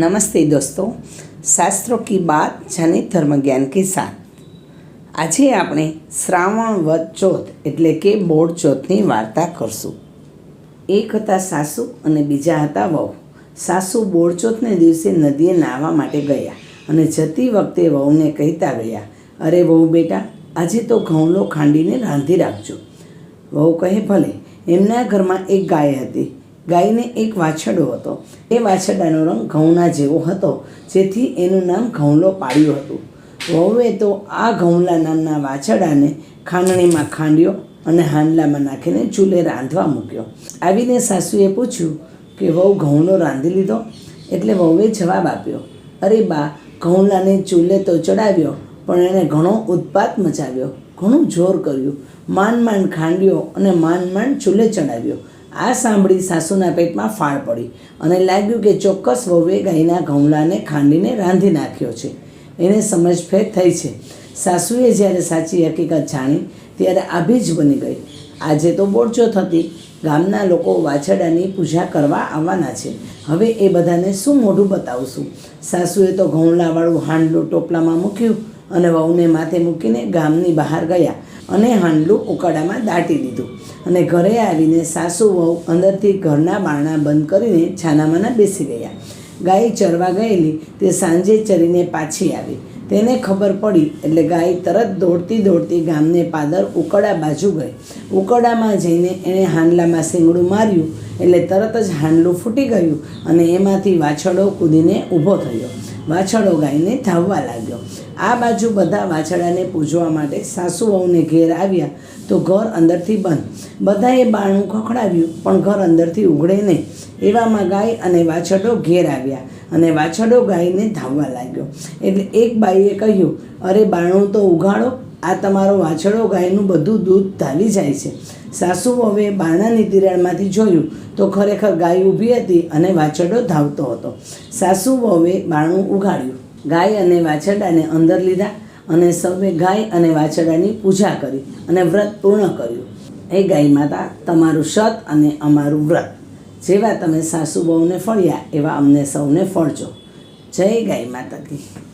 नमस्ते दोस्तों શાસ્ત્રો કી બાત જાને ધર્મ જ્ઞાન કે સાથ આજે આપણે શ્રાવણ વદ ચોથ એટલે કે બોળ ચોથની વાર્તા કરશું એક હતા સાસુ અને બીજા હતા વહુ સાસુ બોળ ચોથને દિવસે નદીએ નાહવા માટે ગયા અને જતી વખતે વહુને કહેતા ગયા અરે વહુ બેટા આજે તો ઘઉંલો ખાંડીને રાંધી રાખજો વહુ કહે ભલે એમના ઘરમાં એક ગાય હતી ગાયને એક વાછરડો હતો. એ વાછરડાનો રંગ ઘઉંના જેવો હતો, જેથી એનું નામ ઘઉંલો પાડ્યું હતું. વહુએ તો આ ઘઉંલા નામના વાછરડાને ખાંડણીમાં ખાંડ્યો અને હાંડલામાં નાખીને ચૂલે રાંધવા મૂક્યો. આવીને સાસુએ પૂછ્યું કે, વહુ, ઘઉંલો રાંધી લીધો? એટલે વહુએ જવાબ આપ્યો, અરે બા, ઘઉંલાને ચૂલે તો ચડાવ્યો, પણ એણે ઘણો ઉત્પાત મચાવ્યો, ઘણું જોર કર્યું. માંડ માંડ ખાંડ્યો અને માંડ માંડ ચૂલે ચડાવ્યો. આ સાંભળી સાસુના પેટમાં ફાળ પડી અને લાગ્યું કે ચોક્કસ વહુએ ગાયના ઘઉંલાને ખાંડીને રાંધી નાખ્યો છે. એને સમજફેર થઈ છે. સાસુએ જ્યારે સાચી હકીકત જાણી ત્યારે આભી જ બની ગઈ. આજે તો બોરચો થતી ગામના લોકો વાછરડાની પૂજા કરવા આવવાના છે. હવે એ બધાને શું મોઢું બતાવશું? સાસુએ તો ઘઉંલાવાળું હાંડલું ટોપલામાં મૂક્યું. અને વહુને માથે મૂકીને ગામની બહાર ગયા અને હાંડલું ઉકાળામાં દાટી દીધું. અને ઘરે આવીને સાસુ, વહુ અંદરથી ઘરના બારણા બંધ કરીને છાનામાના બેસી ગયા. ગાય ચરવા ગયેલી, તે સાંજે ચરીને પાછી આવી. તેને ખબર પડી એટલે ગાય તરત દોડતી દોડતી ગામને પાદર ઉકળા બાજુ ગઈ. ઉકડામાં જઈને એણે હાંડલામાં શીંગડું માર્યું એટલે તરત જ હાંડલું ફૂટી ગયું અને એમાંથી વાછડો કૂદીને ઊભો થયો. વાછડો ગાયને ધાવવા લાગ્યો. આ બાજુ બધા વાછડાને પૂજવા માટે સાસુ વહુને ઘેર આવ્યા તો ઘર અંદરથી બંધ. બધાએ બાણું ખખડાવ્યું, પણ ઘર અંદરથી ઉઘડે નહીં. એવામાં ગાય અને વાછડો ઘેર આવ્યા અને વાછડો ગાયને ધાવવા લાગ્યો. એટલે એક બાઈએ કહ્યું, અરે બાણું તો ઉઘાડો. આ તમારો વાછડો ગાયનું બધું દૂધ ધાવી જાય છે. સાસુ હવે બારણાની તિરાડમાંથી જોયું તો ખરેખર ગાય ઊભી હતી અને વાછરડો ધાવતો હતો. સાસુ વહુએ બાણું ઉગાડ્યું ગાય અને વાછરડાને અંદર લીધા અને સૌએ ગાય અને વાછરડાની પૂજા કરી અને વ્રત પૂર્ણ કર્યું. એ ગાય માતા, તમારું સત અને અમારું વ્રત. જેવા તમે સાસુ બહુને ફળ્યા એવા અમને સૌને ફળજો. જય ગાય માતા કી